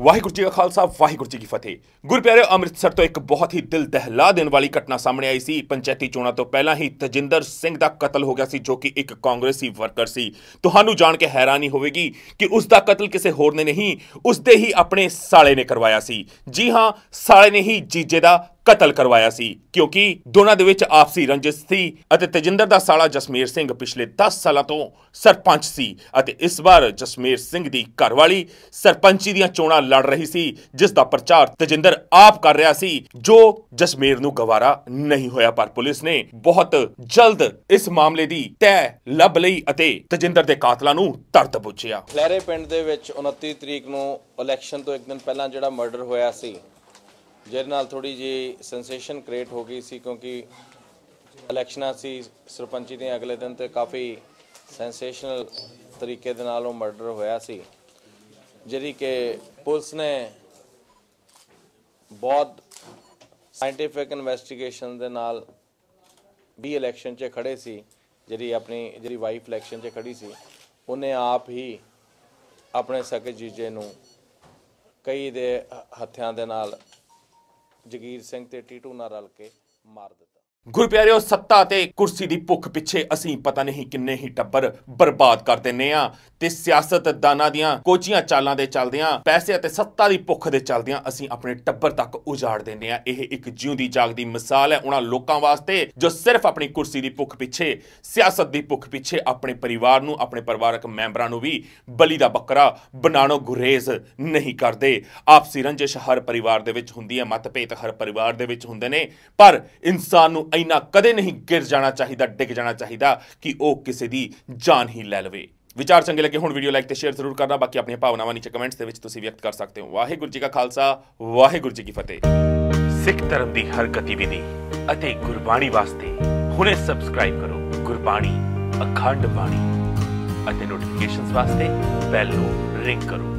ਵਾਹਿਗੁਰੂ ਜੀ ਕਾ ਖਾਲਸਾ, ਵਾਹਿਗੁਰੂ ਜੀ ਕੀ ਫਤਿਹ। ਗੁਰਪਿਆਰੇ ਅੰਮ੍ਰਿਤਸਰ ਤੋਂ ਇੱਕ ਬਹੁਤ ਹੀ ਦਿਲ ਦਹਿਲਾ ਦੇਣ ਵਾਲੀ ਘਟਨਾ ਸਾਹਮਣੇ ਆਈ ਸੀ। ਪੰਚਾਇਤੀ ਚੋਣਾਂ ਤੋਂ ਪਹਿਲਾਂ ਹੀ ਤਜਿੰਦਰ ਸਿੰਘ ਦਾ ਕਤਲ ਹੋ ਗਿਆ ਸੀ, ਜੋ ਕਿ ਇੱਕ ਕਾਂਗਰਸੀ ਵਰਕਰ ਸੀ। ਤੁਹਾਨੂੰ ਜਾਣ ਕੇ ਹੈਰਾਨੀ ਹੋਵੇਗੀ ਕਿ ਉਸ ਦਾ ਕਤਲ ਕਿਸੇ ਹੋਰ ਨੇ ਨਹੀਂ, ਉਸ ਦੇ ਹੀ ਆਪਣੇ ਸਾਲੇ ਨੇ ਕਰਵਾਇਆ ਸੀ। ਜੀ ਹਾਂ, ਸਾਲੇ ਨੇ ਹੀ ਜੀਜੇ ਦਾ ਕਤਲ ਕਰਵਾਇਆ ਸੀ, ਕਿਉਂਕਿ ਦੋਨਾਂ ਦੇ ਵਿੱਚ ਆਪਸੀ ਰੰਜਿਸ਼ ਸੀ ਅਤੇ ਤਜਿੰਦਰ ਦਾ ਸਾਲਾ ਜਸਮੀਰ ਸਿੰਘ ਪਿਛਲੇ 10 ਸਾਲਾਂ ਤੋਂ ਸਰਪੰਚ ਸੀ ਅਤੇ ਇਸ ਵਾਰ ਜਸਮੀਰ ਸਿੰਘ ਦੀ ਘਰਵਾਲੀ ਸਰਪੰਚੀ ਦੀਆਂ ਚੋਣਾਂ ਲੜ ਰਹੀ ਸੀ, ਜਿਸ ਦਾ ਪ੍ਰਚਾਰ ਤਜਿੰਦਰ ਆਪ ਕਰ ਰਿਹਾ ਸੀ, ਜੋ ਜਸਮੀਰ ਨੂੰ ਗਵਾਰਾ ਨਹੀਂ ਹੋਇਆ, ਪਰ ਪੁਲਿਸ ਨੇ ਬਹੁਤ ਜਲਦ ਇਸ ਮਾਮਲੇ ਦੀ ਤੈਅ ਲੱਭ ਲਈ ਅਤੇ ਤਜਿੰਦਰ ਦੇ ਕਾਤਲਾਂ ਨੂੰ ਤਰਤ ਪੁੱਛਿਆ। ਖਲੈਰੇ ਪਿੰਡ ਦੇ ਵਿੱਚ 29 ਤਰੀਕ ਨੂੰ ਇਲੈਕਸ਼ਨ ਤੋਂ ਇੱਕ ਦਿਨ ਪਹਿਲਾਂ ਜਿਹੜਾ ਮਰਡਰ ਹੋਇਆ ਸੀ ਜਿਹਦੇ ਨਾਲ ਥੋੜੀ ਜੀ ਸੈਂਸੇਸ਼ਨ ਕ੍ਰੀਏਟ ਹੋ ਗਈ ਸੀ ਕਿਉਂਕਿ ਇਲੈਕਸ਼ਨਾਂ ਸੀ, ਸਰਪੰਚੀ ਦੇ ਅਗਲੇ ਦਿਨ ਤੇ ਕਾਫੀ ਸੈਂਸੇਸ਼ਨਲ ਤਰੀਕੇ ਦੇ ਨਾਲ ਉਹ ਮਰਡਰ ਹੋਇਆ ਸੀ, ਜਿਹੜੀ ਕਿ ਪੁਲਿਸ ਨੇ ਬਹੁਤ ਸਾਇੰਟੀਫਿਕ ਇਨਵੈਸਟੀਗੇਸ਼ਨ ਦੇ ਨਾਲ ਵੀ ਇਲੈਕਸ਼ਨ 'ਚ ਖੜੇ ਸੀ, ਜਿਹੜੀ ਆਪਣੀ, ਜਿਹੜੀ ਵਾਈਫ ਇਲੈਕਸ਼ਨ 'ਚ ਖੜੀ ਸੀ, ਉਹਨੇ ਆਪ ਹੀ ਆਪਣੇ ਸਕੇ ਜੀਜੇ ਨੂੰ ਕਈ ਦੇ ਹੱਥਿਆਂ ਦੇ ਨਾਲ ਜਗੀਰ ਸਿੰਘ ਤੇ ਟੀਟੂ ਨਾਲ ਰਲ ਕੇ ਮਾਰ ਦਿੱਤਾ। ਗੁਰਪਿਆਰਿਓ, ਸੱਤਾ ਤੇ ਕੁਰਸੀ ਦੀ ਭੁੱਖ ਪਿੱਛੇ ਅਸੀਂ ਪਤਾ ਨਹੀਂ ਕਿੰਨੇ ਹੀ ਟੱਬਰ ਬਰਬਾਦ ਕਰ ਦਿੰਨੇ ਆ ਤੇ ਸਿਆਸਤਦਾਨਾਂ ਦੀਆਂ ਕੋਚੀਆਂ ਚਾਲਾਂ ਦੇ ਚੱਲਦਿਆਂ, ਪੈਸੇ ਅਤੇ ਸੱਤਾ ਦੀ ਭੁੱਖ ਦੇ ਚੱਲਦਿਆਂ ਅਸੀਂ ਆਪਣੇ ਟੱਬਰ ਤੱਕ ਉਜਾੜ ਦਿੰਨੇ ਆ। ਇਹ ਇੱਕ ਜਿਉਂਦੀ ਜਾਗਦੀ ਮਿਸਾਲ ਹੈ ਉਹਨਾਂ ਲੋਕਾਂ ਵਾਸਤੇ ਜੋ ਸਿਰਫ ਆਪਣੀ ਕੁਰਸੀ ਦੀ ਭੁੱਖ ਪਿੱਛੇ, ਸਿਆਸਤ ਦੀ ਭੁੱਖ ਪਿੱਛੇ ਆਪਣੇ ਪਰਿਵਾਰ ਨੂੰ, ਆਪਣੇ ਪਰਿਵਾਰਕ ਮੈਂਬਰਾਂ ਨੂੰ ਵੀ ਬਲੀ ਦਾ ਬੱਕਰਾ ਬਣਾਣੋ ਗੁਰੇਜ਼ ਨਹੀਂ ਕਰਦੇ। ਆਪਸੀ ਰੰਜਿਸ਼ ਹਰ ਪਰਿਵਾਰ ਦੇ ਵਿੱਚ ਹੁੰਦੀ ਹੈ, ਮਤਭੇਦ ਹਰ ਪਰਿਵਾਰ ਦੇ ਵਿੱਚ ਹੁੰਦੇ ਨੇ, ਪਰ ਇਨਸਾਨ ਨੂੰ ਨੂੰ ਇੰਨਾ ਕਦੇ ਨਹੀਂ ਗਿਰ ਜਾਣਾ ਚਾਹੀਦਾ, ਡਿੱਗ ਜਾਣਾ ਚਾਹੀਦਾ ਕਿ ਉਹ ਕਿਸੇ ਦੀ ਜਾਨ ਹੀ ਲੈ ਲਵੇ। ਵਿਚਾਰ ਚੰਗੇ ਲੱਗੇ ਹੁਣ ਵੀਡੀਓ ਲਾਈਕ ਤੇ ਸ਼ੇਅਰ ਜ਼ਰੂਰ ਕਰਨਾ। ਬਾਕੀ ਆਪਣੀਆਂ ਭਾਵਨਾਵਾਂ ਨੀਚੇ ਕਮੈਂਟਸ ਦੇ ਵਿੱਚ ਤੁਸੀਂ ਵਿਅਕਤ ਕਰ ਸਕਦੇ ਹੋ। ਵਾਹਿਗੁਰੂ ਜੀ ਕਾ ਖਾਲਸਾ, ਵਾਹਿਗੁਰੂ ਜੀ ਕੀ ਫਤਿਹ। ਸਿੱਖ ਧਰਮ ਦੀ ਹਰ ਗਤੀਵਿਧੀ ਅਤੇ ਗੁਰਬਾਣੀ ਵਾਸਤੇ ਹੁਣੇ ਸਬਸਕ੍ਰਾਈਬ ਕਰੋ ਗੁਰਬਾਣੀ, ਅਖੰਡ ਬਾਣੀ ਅਤੇ ਨੋਟੀਫਿਕੇਸ਼ਨਸ ਵਾਸਤੇ ਬੈਲ ਨੂੰ ਰਿੰਗ ਕਰੋ।